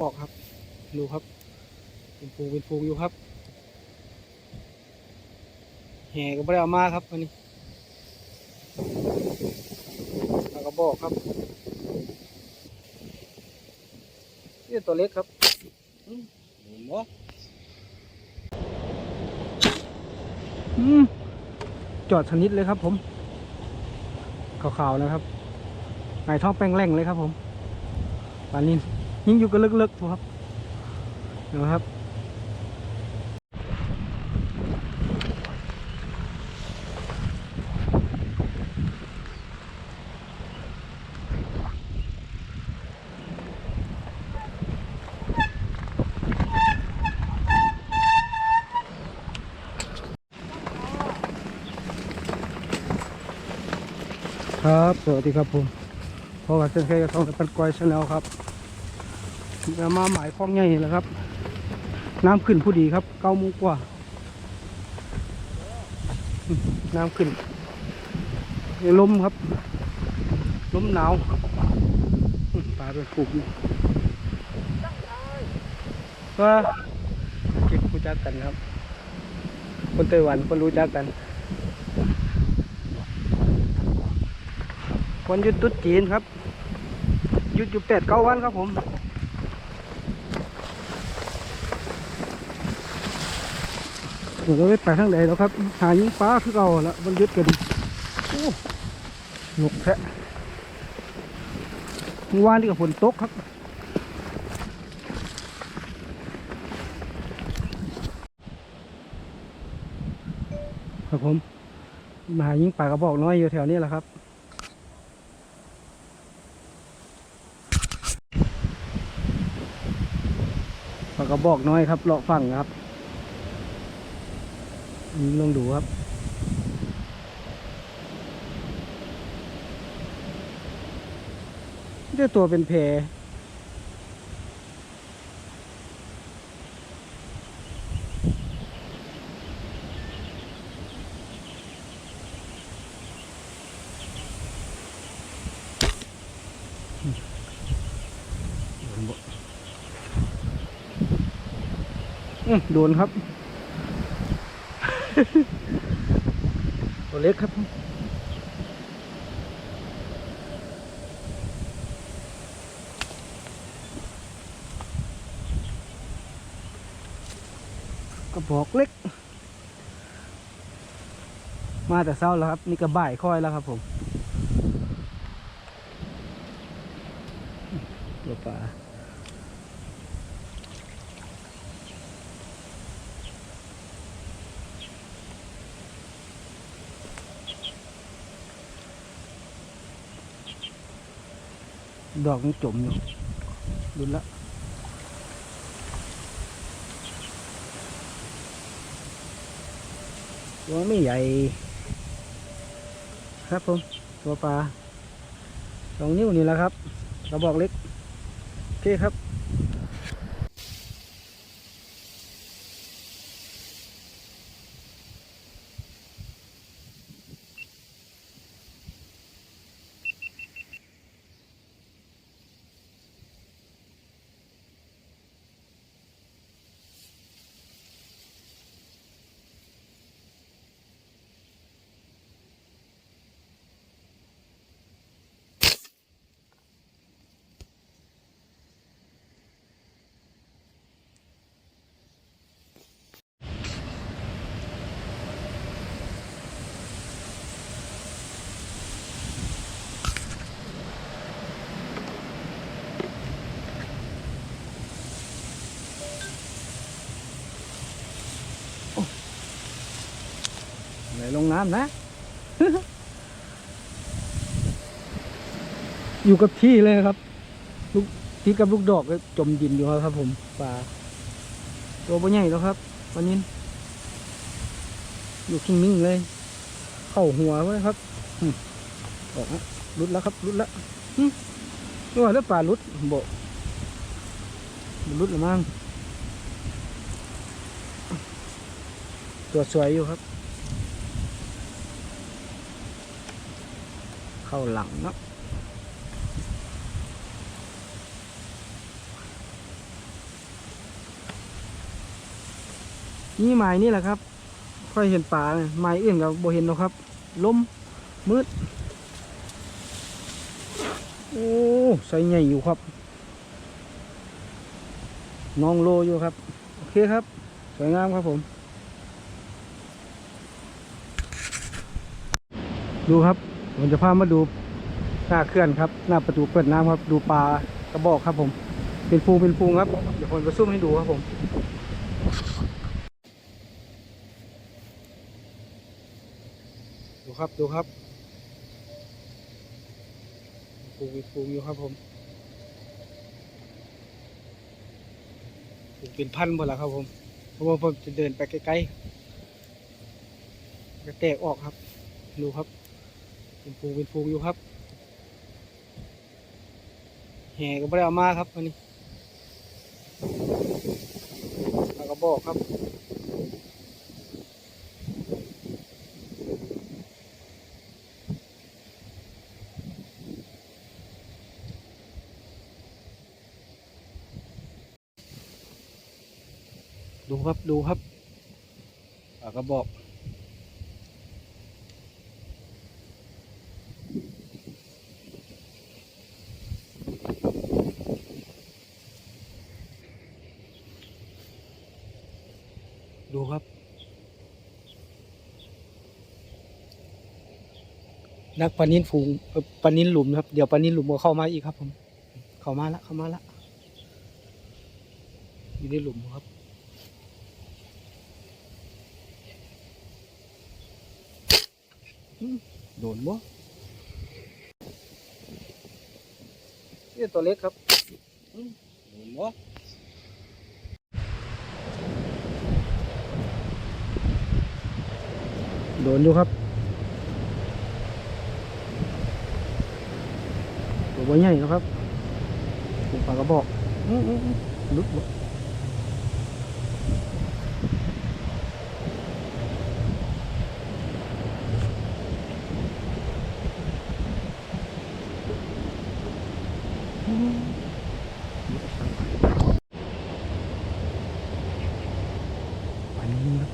ออกครับดูครับเป็นฟูงเป็นฟูงอยู่ครับแห่ก็ไม่ได้เอามาครับอันนี้ปลากระบอกครับนี่ตัวเล็กครับอืมเห็นบ่อืมจอดชนิดเลยครับผมขาวๆนะครับไก่ท้องแป้งแรงเลยครับผมปลานิน ยิ่งอยู่ก็เลิกๆครับนะครับครับ สวัสดีครับผมพอกับเซนเคกับทองกับปันกอยชาแนลครับ มาหมายคล้องใหญ่แหล้วครับ น้ำขึ้นผู้ดีครับเก้ามงกว่า น้ำขึ้นลมครับลมหนาวปลาเป็นฝูงอยู่ว่าเก็บรู้จักกันครับ คนไต้หวันคนรู้จักกันวันยุดตรุ๊จีนครับ ยุดอยู่แปดเก้าวันครับผม ผมก็ไม่ไปทางใดแล้วครับ หายิงปลาคือเก่าละวันยุดกันโอ้หนกแทะเมื่อวานนี่กับฝนตกครับครับผมมาหายิงปลากระบอกน้อยอยู่แถวนี้แหละครับปลากระบอกน้อยครับเลาะฝั่งครับ ลองดูครับเจ้าตัวเป็นแพโดนครับ ตัวเล็กครับกระบอกเล็ก มาแต่เช้าแล้วครับ นี่ก็บ่ายค่อยแล้วครับผมตัวปลา ดอกมันจมอยู่ดูละตัวไม่ใหญ่ ครับผมตัวปลาสองนิ้วนี่แหละครับกระบอกเล็ก โอเคครับ งน้ำนะ อยู่กับที่เลยครับ ลูกที่กับลูกดอกก็จมดินอยู่ครับผมปลาตัวบ่ใหญ่แล้วครับวันนี้อยู่คิงมิ่งเลย เข้าหัวไว้ครับออกแล้วรุดแล้วครับรุดแล้วอืมนี่ว่าแล้วปลารุดโบมันรุดหรือมั้งตัวสวยอยู่ครับ เข้าหลังเนาะนี่ไม้นี่แหละครับ ค่อยเห็นป่าไม้อื่นกับโบเห็นหรอกครับล้มมืด โอ้ใส่ใหญ่อยู่ครับนองโลอยู่ครับ โอเคครับ สวยงามครับผม ดูครับ ผมจะพามาดูหน้าเคลื่อนครับ หน้าประตูเปิดน้ำครับดูปลากระบอกครับผม เป็นฟูเป็นฟูครับ เดี๋ยวผมจะซุ่มให้ดูครับผมดูครับดูครับฟูเป็นฟูอยู่ครับผมเป็นพันหมดแล้วครับผมเพราะว่าผมจะเดินไปใกล้ๆจะแตกออกครับ ดูครับ เป็นฟูงเป็นฟูงอยู่ครับแห่ก็ไม่ได้เอามาครับวันนี้ปลากระบอกครับดูครับดูครับปลากระบอก นักปลานินฝูงปลานินหลุมครับ เดี๋ยวปลานินหลุมก็เข้ามาอีกครับ ผม เข้ามาละเข้ามาละอยู่ในหลุมครับโดนบ่นี่ตัวเล็กครับโดนบ่โดนอยู่ครับ ตัวใหญ่นะครับผมปากกระบอกลุกวันนี้ครับ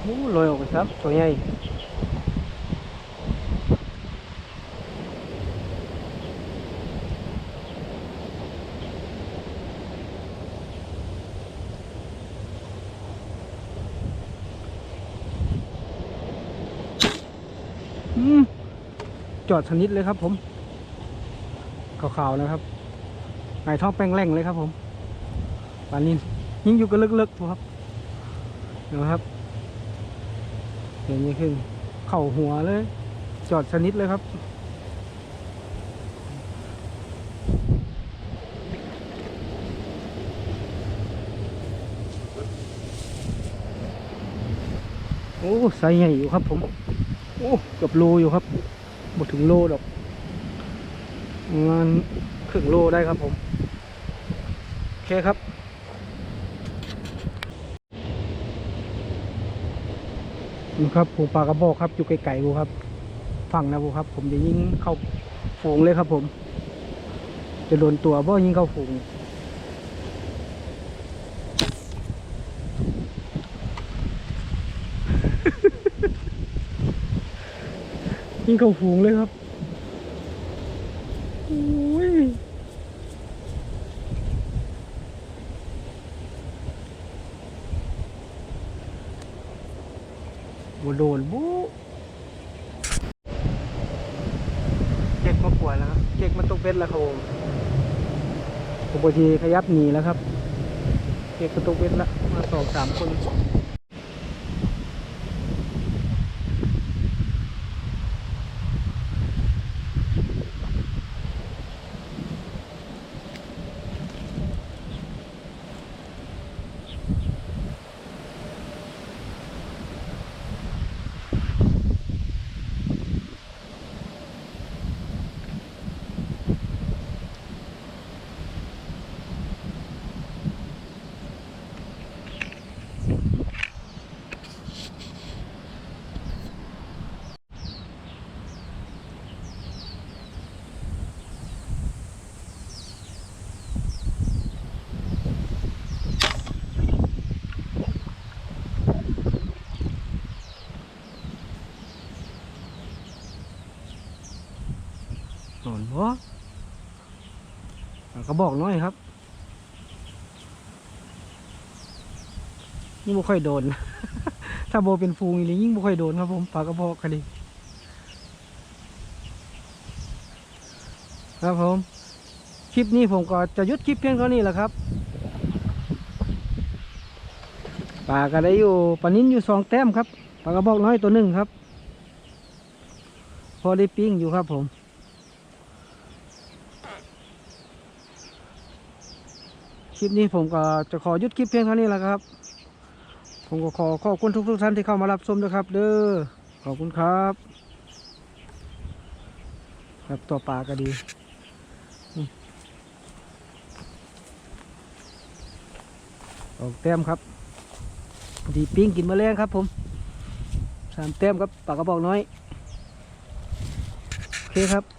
โอ้ลอยออกไปครับตัวใหญ่ จอดชนิดเลยครับ ผมขาวๆนะครับไก่ท้องแป้งแรงเลยครับ ผมปลานินยิ่งอยู่ก็เลิกๆครับเดี๋ยวครับเห็นยังขึ้น เข่าหัวเลย จอดชนิดเลยครับโอ้ไซส์ใหญ่อยู่ครับผม โอ้เกือบโลอยู่ครับบถึงโลดอกประมาณครึ่งโลได้ครับผมโอเคครับนี่ครับผูปลากระบอกครับอยู่ไกลๆบูครับฝั่งนะบูครับ ผมจะยิงเข้าฝูงเลยครับผม จะโดนตัวบ่ยิงเข้าฝูง ยิงเข้าฝูงเลยครับโอ้ยบัโดนบูเก๊กมากวนแล้วครับเก๊กมาตกเบ็ดแล้วครับผมผมบางทีขยับหนีแล้วครับเก๊กมาตกเบ็ดแล้วมาสองสามคน บ่ปลากระบอกน้อยครับนี่บ่ค่อยโดน ถ้าโบเป็นฟูงอีหลียิ่งบ่ค่อยโดนครับผมปลากระบอกคดีครับผม คลิปนี้ผมก็จะยุดคลิปเพียงเท่านี้แหละครับปลาก็ได้อยู่ปลานิ้นอยู่สองแต้มครับปลากระบอกน้อยตัวหนึ่งครับ พอได้ปิ้งอยู่ครับผม คลิปนี้ผมก็จะขอยุดคลิปเพียงเท่านี้แหละครับ ผมก็ขอขอบคุณทุกๆท่านที่เข้ามารับชมนะครับ เด้อขอบคุณครับ ครับตัวปลาก็ดีออกแต้มครับ ดีปิ้งกินแมลงครับผมสามแต้มครับปลากระบอกน้อย โอเคครับ